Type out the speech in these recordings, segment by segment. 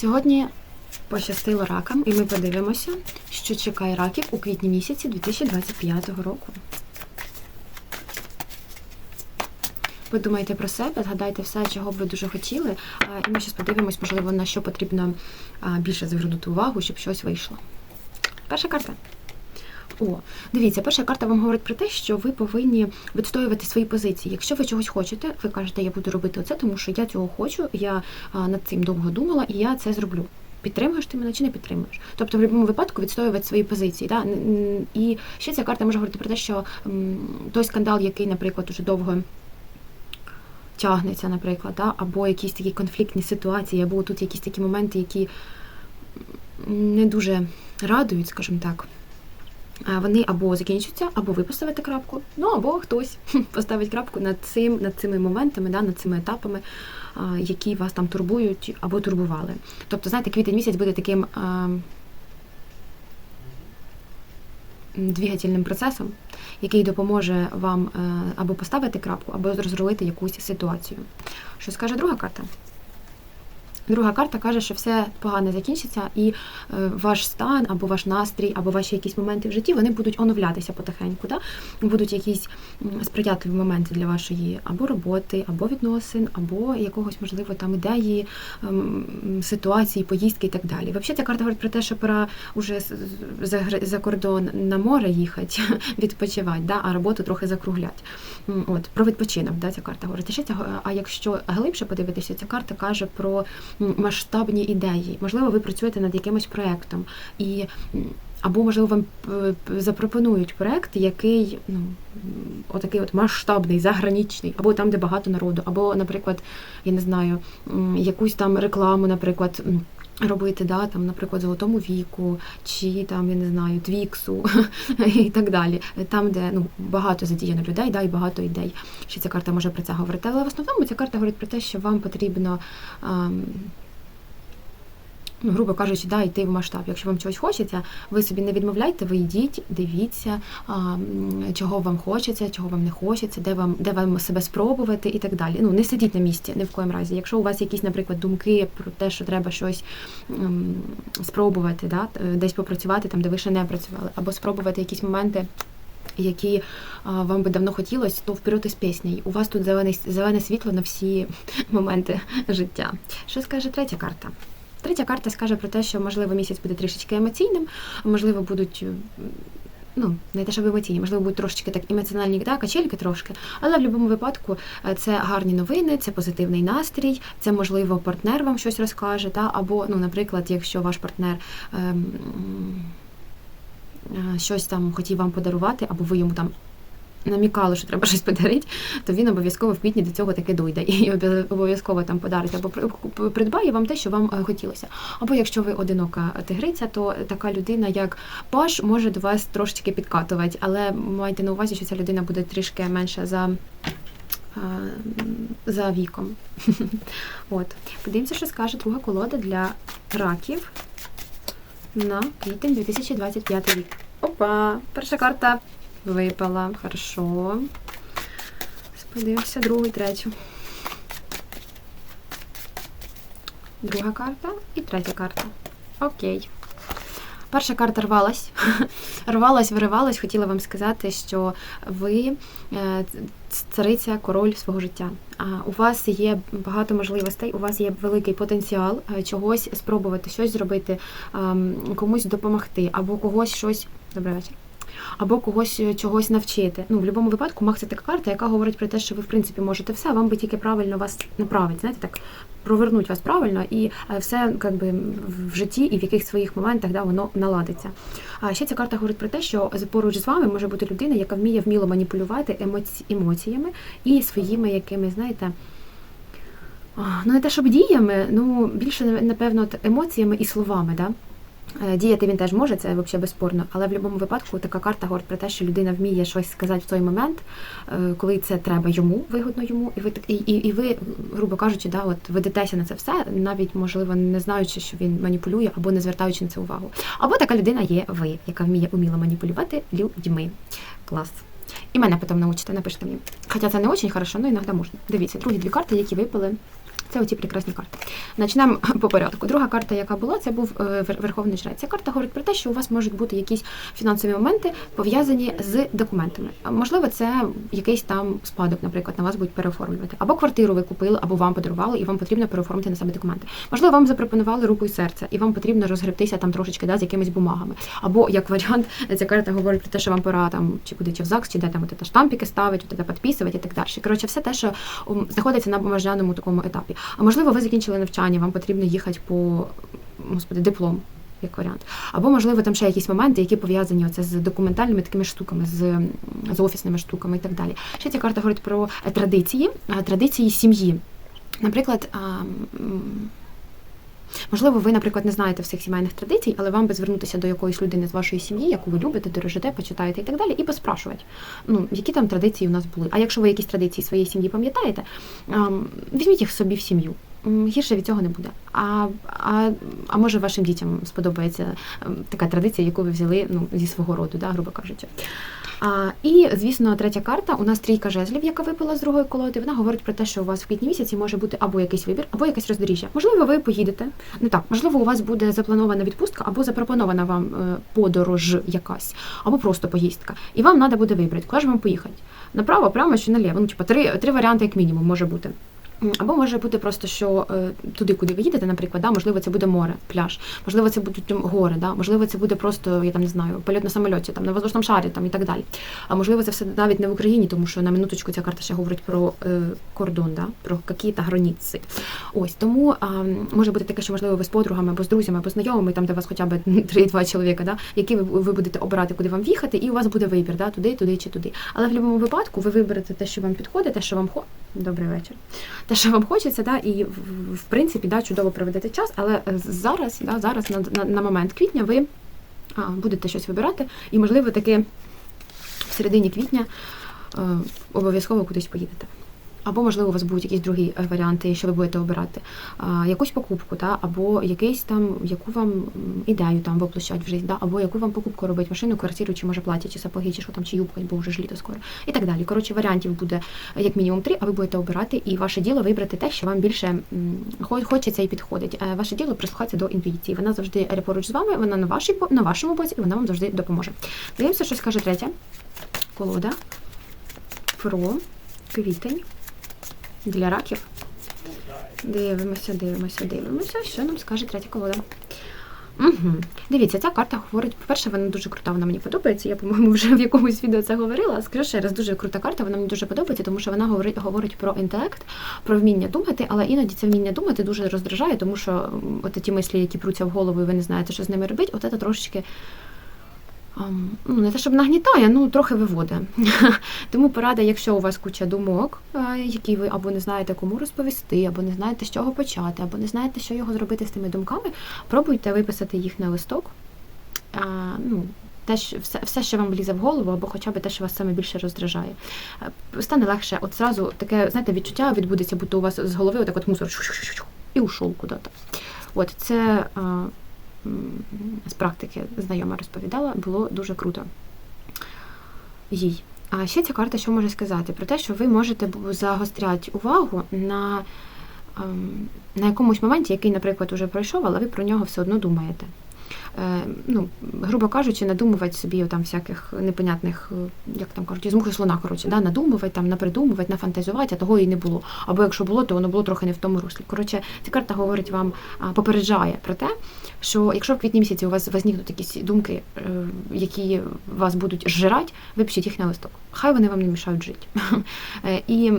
Сьогодні пощастило ракам, і ми подивимося, що чекає раків у квітні місяці 2025 року. Подумайте про себе, згадайте все, чого б ви дуже хотіли, і ми зараз подивимось, можливо, на що потрібно більше звернути увагу, щоб щось вийшло. Перша карта. О, дивіться, перша карта вам говорить про те, що ви повинні відстоювати свої позиції. Якщо ви чогось хочете, ви кажете, я буду робити оце, тому що я цього хочу, я над цим довго думала, і я це зроблю. Підтримуєш ти мене чи не підтримуєш? Тобто в будь-якому випадку відстоювати свої позиції. Да? І ще ця карта може говорити про те, що той скандал, який, наприклад, уже довго тягнеться, наприклад, да? або якісь такі конфліктні ситуації, або тут якісь такі моменти, які не дуже радують, скажімо так. Вони або закінчаться, або ви поставите крапку, ну або хтось поставить крапку над цим, над цими моментами, да, над цими етапами, які вас там турбують або турбували. Тобто, знаєте, квітень місяць буде таким двигательним процесом, який допоможе вам е, або поставити крапку, або розрулити якусь ситуацію. Що скаже друга карта? Друга карта каже, що все погано закінчиться, і е, ваш стан, або ваш настрій, або ваші якісь моменти в житті вони будуть оновлятися потихеньку. Да? Будуть якісь сприятливі моменти для вашої або роботи, або відносин, або якогось, можливо, там ідеї, ем, ситуації, поїздки і так далі. Взагалі, ця карта говорить про те, що пора уже за, кордон на море їхати, відпочивати, да? а роботу трохи закруглять. От, про відпочинок, да, ця карта говорить. А якщо глибше подивитися, ця карта каже про масштабні ідеї. Можливо, ви працюєте над якимось проєктом, і або можливо вам п- запропонують проєкт, який ну отакий от масштабний, загранічний, або там, де багато народу, або, наприклад, я не знаю, якусь там рекламу, наприклад. Робити, да, там, наприклад, золотому віку, чи там, я не знаю, твіксу і так далі. Там, де ну, багато задіяно людей, да, і багато ідей. Що ця карта може про це говорити. Але в основному ця карта говорить про те, що вам потрібно, ем, ну, грубо кажучи, да, йти в масштаб. Якщо вам чогось хочеться, ви собі не відмовляйте, ви йдіть, дивіться, ем, чого вам хочеться, чого вам не хочеться, де вам, де вам себе спробувати і так далі. Ну, не сидіть на місці ні в коєму разі. Якщо у вас якісь, наприклад, думки про те, що треба щось ем, спробувати, да, десь попрацювати там, де ви ще не працювали, або спробувати якісь моменти. Які а, вам би давно хотілося, то вперед із піснею. У вас тут зелене, зелене світло на всі моменти життя. Що скаже третя карта? Третя карта скаже про те, що можливо місяць буде трішечки емоційним, можливо, будуть. Ну, не те, що емоційні, можливо, будуть трошечки так емоціональні да, качельки трошки, але в будь-якому випадку е, це гарні новини, це позитивний настрій, це можливо партнер вам щось розкаже, да, або, ну, наприклад, якщо ваш партнер ем, е, щось там хотів вам подарувати, або ви йому там намікали, що треба щось подарити, то він обов'язково в квітні до цього таки дойде і обов'язково там подарить або придбає вам те, що вам е, хотілося. Або якщо ви одинока тигриця, то така людина, як паш, може до вас трошечки підкатувати, але майте на увазі, що ця людина буде трішки менша за. За віком. От. Подивимося, що скаже друга колода для раків на квітень 2025 рік. Опа! Перша карта випала. Хорошо. Подивимося другу і третю. Друга карта і третя карта. Окей. Перша карта рвалась. рвалась, виривалась. Хотіла вам сказати, що ви е, цариця, король свого життя. У вас є багато можливостей, у вас є великий потенціал е, чогось спробувати, щось зробити, комусь допомогти, або когось щось. Добрий вечір. Або когось е, чогось навчити. Ну, в будь-якому випадку, маг це така карта, яка говорить про те, що ви в принципі можете все, вам би тільки правильно вас направити, знаєте, так провернуть вас правильно, і е, все як би, в житті і в яких своїх моментах да, воно наладиться. А ще ця карта говорить про те, що поруч з вами може бути людина, яка вміє вміло маніпулювати емоці... емоціями і своїми якими, знаєте. Ну, не те, щоб діями, ну більше напевно емоціями і словами, да? Е, Діяти він теж може, це взагалі безспорно, але в будь-якому випадку така карта говорить про те, що людина вміє щось сказати в той момент, е, коли це треба йому, вигодно йому, і ви і, і, і ви, грубо кажучи, да, от ведетеся на це все, навіть можливо не знаючи, що він маніпулює, або не звертаючи на це увагу. Або така людина є ви, яка вміє уміло маніпулювати людьми. Клас. І мене потім научите, напишіть мені. Хоча це не дуже хорошо, але іноді можна. Дивіться, другі дві карти, які випали Це оці прекрасні карти. Почнемо по порядку. Друга карта, яка була, це був е, Верховний Жрець. Ця карта говорить про те, що у вас можуть бути якісь фінансові моменти пов'язані з документами. Можливо, це якийсь там спадок, наприклад, на вас будуть переоформлювати. Або квартиру ви купили, або вам подарували, і вам потрібно переоформити на себе документи. Можливо, вам запропонували руку і серце, і вам потрібно розгребтися там трошечки да, з якимись бумагами. Або як варіант, ця карта говорить про те, що вам пора там чи куди, чи в ЗАГС, чи де там от це штампики ставити, підписувати і так далі. Коротше, все те, що знаходиться на бумажняному такому етапі. А можливо, ви закінчили навчання, вам потрібно їхати по господи, диплом. Як варіант, або можливо там ще якісь моменти, які пов'язані оце з документальними такими штуками, з, з офісними штуками і так далі. Ще ця карта говорить про е, традиції, е, традиції сім'ї. Наприклад, можливо, ви, наприклад, не знаєте всіх сімейних традицій, але вам би звернутися до якоїсь людини з вашої сім'ї, яку ви любите, дорожите, почитаєте і так далі, і поспрашувати, ну, які там традиції у нас були. А якщо ви якісь традиції своєї сім'ї пам'ятаєте, ам, візьміть їх собі в сім'ю. Гірше від цього не буде. А, а, а може вашим дітям сподобається ем, така традиція, яку ви взяли ну, зі свого роду, да, грубо кажучи. А, і, звісно, третя карта у нас трійка жезлів, яка випала з другої колоди. Вона говорить про те, що у вас в квітні місяці може бути або якийсь вибір, або якесь роздоріжжя. Можливо, ви поїдете. Не так, можливо, у вас буде запланована відпустка, або запропонована вам е, подорож якась, або просто поїздка. І вам треба буде вибрати, куди ж вам поїхати. Направо, прямо чи наліво. Ну, типу, три, три варіанти, як мінімум, може бути. Або може бути просто, що е, туди, куди ви їдете, наприклад, да, можливо, це буде море, пляж, можливо, це будуть гори, да, можливо, це буде просто, я там не знаю, польот на самольоті, там на воздушному шарі там, і так далі. А можливо, це все навіть не в Україні, тому що на минуточку ця карта ще говорить про е, кордон, да, про які-то границі. Ось тому м, може бути таке, що можливо ви з подругами або з друзями, або знайомими, там де вас хоча б 3-2 чоловіка, да, які ви, ви будете обирати, куди вам їхати, і у вас буде вибір, да, туди, туди чи туди. Але в будь-якому випадку ви виберете те, що вам підходить, те, що вам. Добрий вечір. Те, що вам хочеться, да, і в, принципі да, чудово проведете час, але е, зараз, да, зараз на, на, на момент квітня ви а, будете щось вибирати, і можливо таки в середині квітня е, обов'язково кудись поїдете. Або, можливо, у вас будуть якісь другі е, варіанти, що ви будете обирати. Якусь покупку, та, або якийсь там, яку вам ідею там воплощать в життя, да, або яку вам покупку робить, машину, квартиру, чи може плаття, чи сапоги, чи що там, чи юбка, бо вже ж літо скоро. І так далі. Коротше, варіантів буде е, як мінімум три, а ви будете обирати, і ваше діло вибрати те, що вам більше хочеться і підходить. Е, Ваше діло прислухатися до інтуїції. Вона завжди поруч з вами, вона на, вашій, на вашому боці, і вона вам завжди допоможе. Дивимося, що скаже третя колода про квітень для раків. Дивимося, дивимося, дивимося, що нам скаже третя колода. Угу. Дивіться, ця карта говорить, по-перше, вона дуже крута, вона мені подобається. Я, по-моєму, вже в якомусь відео це говорила. Скажу ще раз, дуже крута карта, вона мені дуже подобається, тому що вона говорить, говорить про інтелект, про вміння думати, але іноді це вміння думати дуже роздражає, тому що от ті мислі, які пруться в голову, і ви не знаєте, що з ними робити, от це трошечки. Ну, не те, щоб нагнітає, ну трохи виводить. Тому порада, якщо у вас куча думок, е, які ви або не знаєте, кому розповісти, або не знаєте, з чого почати, або не знаєте, що його зробити з тими думками, пробуйте виписати їх на листок. А, ну, те, все, все, що вам влізе в голову, або хоча б те, що вас саме більше роздражає. Е, Стане легше, от зразу таке, знаєте, відчуття відбудеться, будто у вас з голови отак от мусор і ушов куди-то. От це з практики знайома розповідала, було дуже круто їй. А ще ця карта що може сказати? Про те, що ви можете загостряти увагу на, ем, на якомусь моменті, який, наприклад, уже пройшов, але ви про нього все одно думаєте. Е, ну, грубо кажучи, надумувати собі там всяких непонятних, е, як там кажуть, мухи слона, коротше, да, надумувати, там, напридумувати, нафантазувати, а того і не було. Або якщо було, то воно було трохи не в тому руслі. Коротше, ця карта говорить вам, попереджає про те, що якщо в квітні місяці у вас возникнуть якісь думки, е, які вас будуть зжирати, випишіть їх на листок. Хай вони вам не мішають жити. І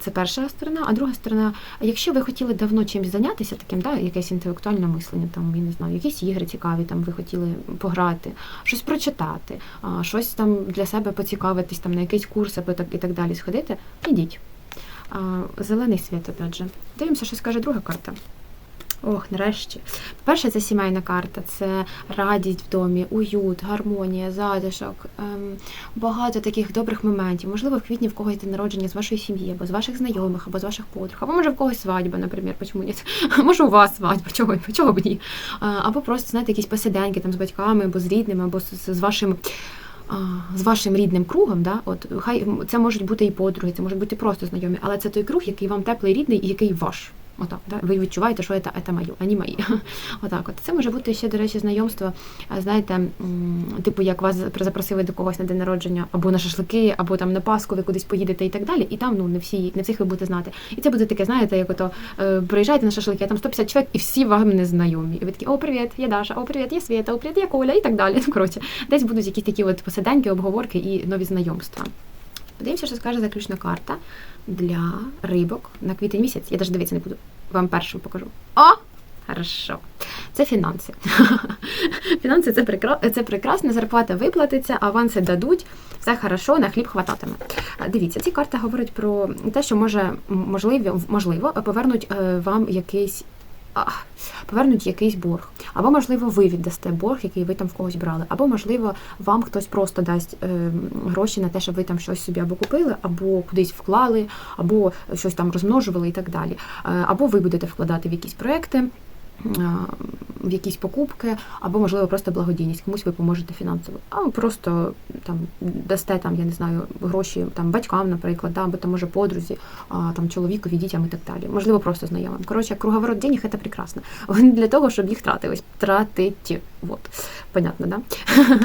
це перша сторона. А друга сторона, якщо ви хотіли давно чимось зайнятися, таким, да, якесь інтелектуальне мислення, там, я не знаю, якісь ігри цікаві, там ви хотіли пограти, щось прочитати, щось там для себе поцікавитись, там на якийсь курс або так і так далі сходити, ідіть. Зелений світ, опять же. Дивимося, що скаже друга карта. Ох, нарешті. По-перше, це сімейна карта, це радість в домі, уют, гармонія, затишок, ем, багато таких добрих моментів. Можливо, в квітні в когось день народження з вашої сім'ї, або з ваших знайомих, або з ваших подруг, або може в когось свадьба, наприклад, чому ні? Може, у вас свадьба, чого, чого б ні? Або просто, знаєте, якісь посиденьки там з батьками, або з рідними, або з, з вашим. З вашим рідним кругом, да, от хай це можуть бути і подруги, це можуть бути просто знайомі, але це той круг, який вам теплий, рідний і який ваш. Отак, да? ви відчуваєте, що це, це моє, а не мої. Отак, от це може бути ще, до речі, знайомство. Знаєте, типу, як вас запросили до когось на день народження, або на шашлики, або там на Пасху, ви кудись поїдете і так далі. І там ну не всі, не всіх ви будете знати. І це буде таке, знаєте, як ото е, приїжджаєте на шашлики, а там 150 чоловік, і всі вам не знайомі. І ви такі, о, привіт, я Даша, о, привіт, я Свята, о, привіт, я Коля, і так далі. Ну, коротше, десь будуть якісь такі от посиденьки, обговорки і нові знайомства. Подивимося, що скаже заключна карта для рибок на квітень місяць. Я навіть дивитися не буду. Вам першим покажу. О! Хорошо. Це фінанси. Фінанси це, прекра... це прекрасно, зарплата виплатиться, аванси дадуть, все хорошо, на хліб хвататиме. Дивіться, ці карти говорять про те, що може можливо, можливо повернуть е, вам якийсь. Повернуть якийсь борг, або можливо ви віддасте борг, який ви там в когось брали, або можливо вам хтось просто дасть е, гроші на те, щоб ви там щось собі або купили, або кудись вклали, або щось там розмножували і так далі. Е, або ви будете вкладати в якісь проекти. В якісь покупки, або, можливо, просто благодійність, комусь ви поможете фінансово, а просто там дасте там, я не знаю, гроші там батькам, наприклад, да, або там може подрузі, а, там чоловікові, дітям і так далі. Можливо, просто знайомим. Коротше, круговорот денег це прекрасно. Вони для того, щоб їх тратились. Тратить. Вот. Понятно, да?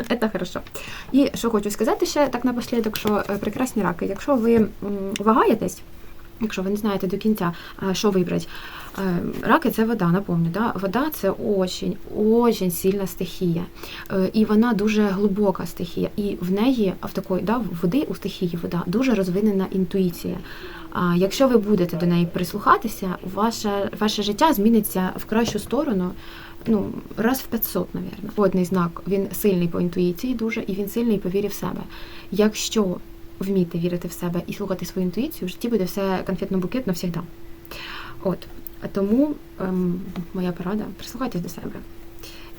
Це хорошо. І що хочу сказати ще так напослідок, що е, прекрасні раки, якщо ви вагаєтесь, Якщо ви не знаєте до кінця, що вибрати. Е, Раки це вода, напомню. Да? Вода це очень, очень сильна стихія. Е, І вона дуже глибока стихія. І в неї, в такої да, води у стихії вода дуже розвинена інтуїція. А якщо ви будете до неї прислухатися, ваше, ваше життя зміниться в кращу сторону. Ну, раз в 500, навірно. Водний знак він сильний по інтуїції дуже, і він сильний по вірі в себе. Якщо вміти вірити в себе і слухати свою інтуїцію, в житті буде все конфетно-букет завжди. От. Тому ем, моя порада прислухайтесь до себе.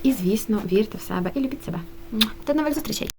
І, звісно, вірте в себе і любіть себе. До нових зустрічей!